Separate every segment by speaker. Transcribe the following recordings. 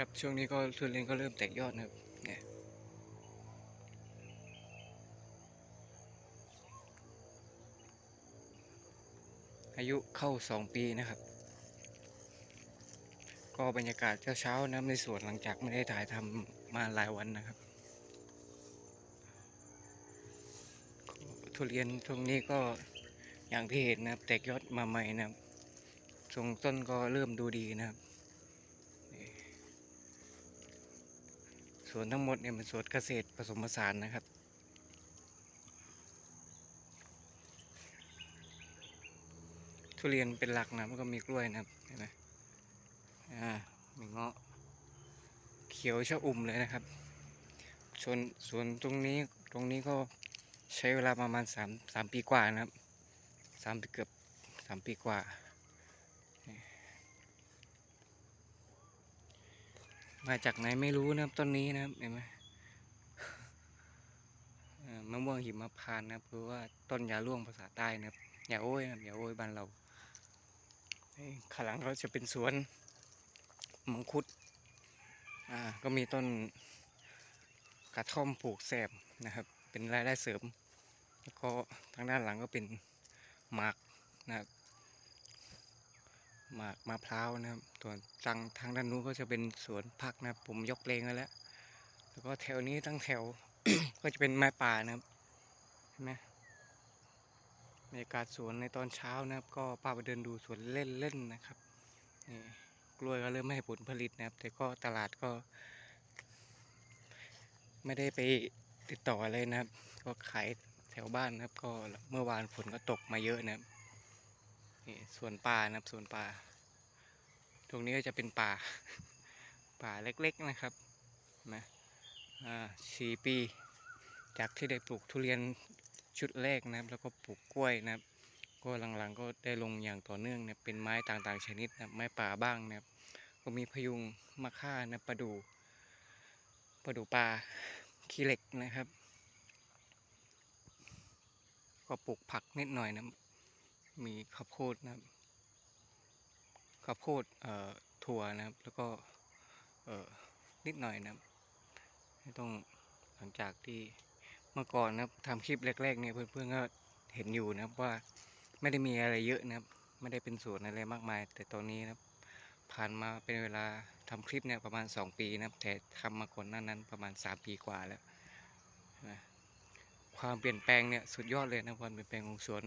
Speaker 1: ครับช่วงนี้ก็ทุเรียนก็เริ่มแตกยอดนะครับเนี่ยอายุเข้าสองปีนะครับ ก็บรรยากาศเช้าๆนะครับในสวนหลังจากไม่ได้ถ่ายทำมาหลายวันนะครับทุเรียนช่วงนี้ก็อย่างที่เห็นนะครับ แตกยอดมาใหม่นะครับทรงต้นก็เริ่มดูดีนะครับนี่ส วนทั้งหมดเนี่ยเป็นสวนเกษตรผสมผสานนะครับ ทุเรียนเป็นหลักนะมันก็มีกล้วยนะครับเห็นไหมอ่ามีเงาะเขียวชะอุ่มเลยนะครับส่วนส่วนตรงนี้ตรงนี้ก็ใช้เวลาประมาณสามสามปีกว่านะครับสามปีเกือบสามปีกว่า มาจากไหนไม่รู้นะครับต้นนี้นะครับเห็นไหมมะม่วงหิมพานต์นะครับหรือว่าต้นยาล่วงภาษาใต้นะครับยาโอ้ยนะครับยาโอ้ยบ้านเราข้างหลังก็จะเป็นสวนมังคุดอ่าก็มีต้นกระท่อมปลูกแซมนะครับ เป็นรายได้เสริม แล้วก็ทางด้านหลังก็เป็นหมากนะครับ หมากมะพร้าวนะครับส่วนทางทางด้านนู้นก็จะเป็นสวนผักนะครับ ผมยกเลงไว้แล้ว แล้วก็แถวนี้ทั้งแถว ก็จะเป็นไม้ป่านะครับเห็นไหมบรรยากาศสวนในตอนเช้านะครับ ก็พาไปเดินดูสวนเล่นๆนะครับนี่กล้วยก็เริ่มให้ผลผลิตนะครับ แต่ก็ตลาดก็ ไม่ได้ไปติดต่ออะไรนะครับ ก็ขายแถวบ้านนะครับ ก็เมื่อวานฝนก็ตกมาเยอะนะครับ นี่สวนป่านะครับสวนป่า ตรงนี้ก็จะเป็นป่า ป่าเล็กๆนะครับนะอ่าสี่ปี จากที่ได้ปลูกทุเรียนชุดแรกนะครับ แล้วก็ปลูกกล้วยนะครับ ก็หลังๆก็ได้ลงอย่างต่อเนื่องนะเป็นไม้ต่างๆชนิดนะไม้ป่าบ้างนะครับ ก็มีพยุงมะค่านะประดู่ประดู่ป่าขี้เหล็กนะครับ ก็ปลูกผักนิดหน่อยนะ มีข้าวโพดนะครับข้าวโพดเอ่อถั่วนะครับ แล้วก็เอ่อนิดหน่อยนะครับต้องหลังจากที่เมื่อก่อนนะครับทำคลิปแรกๆเนี่ยเพื่อนๆก็เห็นอยู่นะครับว่าไม่ได้มีอะไรเยอะนะครับ ไม่ได้เป็นสวนอะไรมากมาย แต่ตอนนี้นะครับ ผ่านมาเป็นเวลาทำคลิปเนี่ยประมาณ 2 ปีนะครับ แต่ทำมาก่อนหน้านั้นประมาณ 3 ปีกว่าแล้วนะความเปลี่ยนแปลงเนี่ยสุดยอดเลยนะความเปลี่ยนแปลงของสวน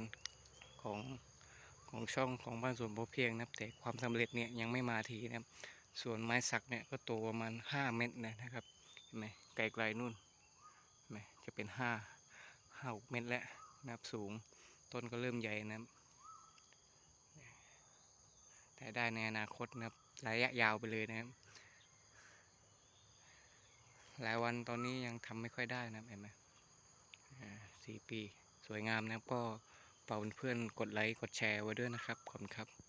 Speaker 1: ของของช่องของบ้านสวนพอเพียงนะครับแต่ความสำเร็จเนี่ยยังไม่มาทีนะครับ ส่วนไม้สักเนี่ยก็โตประมาณ 5 เมตรนะครับเห็นไหมไกลๆนู่นเห็นไหมจะเป็นห้าหกเมตรแล้วนะครับสูงต้นก็เริ่มใหญ่นะครับแต่ได้ในอนาคตนะครับระยะยาวไปเลยนะครับหลายวันตอนนี้ยังทำไม่ค่อยได้นะเห็นไหมอ่าสี่ปีสวยงามนะครับก็ ฝากเพื่อนๆกดไลค์กดแชร์ไว้ด้วยนะครับขอบคุณครับ